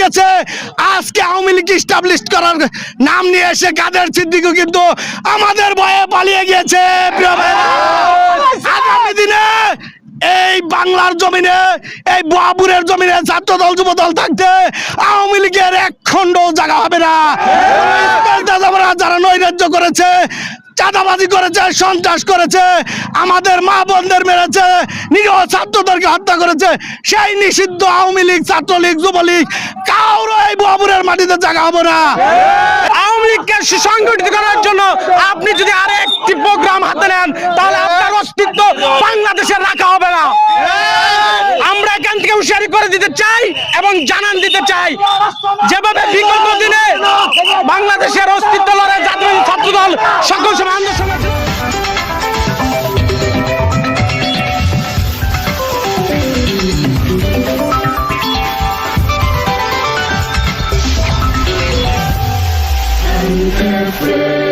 গেছে। আজকে আওয়ামী লীগ স্টাবলিশ করার নাম নিয়ে এসে কাদের সিদ্দিকও কিন্তু আমাদের ভয়ে পালিয়ে গিয়েছে। আগামী দিনে এই বাংলার জমিনে এই বাবুরের জমিনে ছাত্র দল যুব দল থাকতে আওয়ামী লীগের এক খণ্ড জায়গা হবে না। যারা যারা নৈরাজ্য করেছে চাঁদাবাজি করেছে, সন্ত্রাস করেছে, আমাদের মা বোনদের মেরেছে, নিরীহ ছাত্রদেরকে হত্যা করেছে, সেই নিষিদ্ধ আওয়ামী লীগ, ছাত্রলীগ, যুবলীগ, কারও এই বাবুরের মাটিতে জায়গা হবে না। আওয়ামী লীগকে সুসংগঠিত করার জন্য আপনি যদি আরেকটি প্রোগ্রাম হাতে নেন, তাহলে আপনার অস্তিত্ব বাংলাদেশে রাখা হবে না। আমরা এখান থেকে হুঁশিয়ারি করে দিতে চাই এবং জানান দিতে চাই, যেভাবে বিগত দিনে বাংলাদেশের অস্তিত্ব লড়াই জাতীয় ছাত্রদল সকল সময় আন্দোলন Yeah.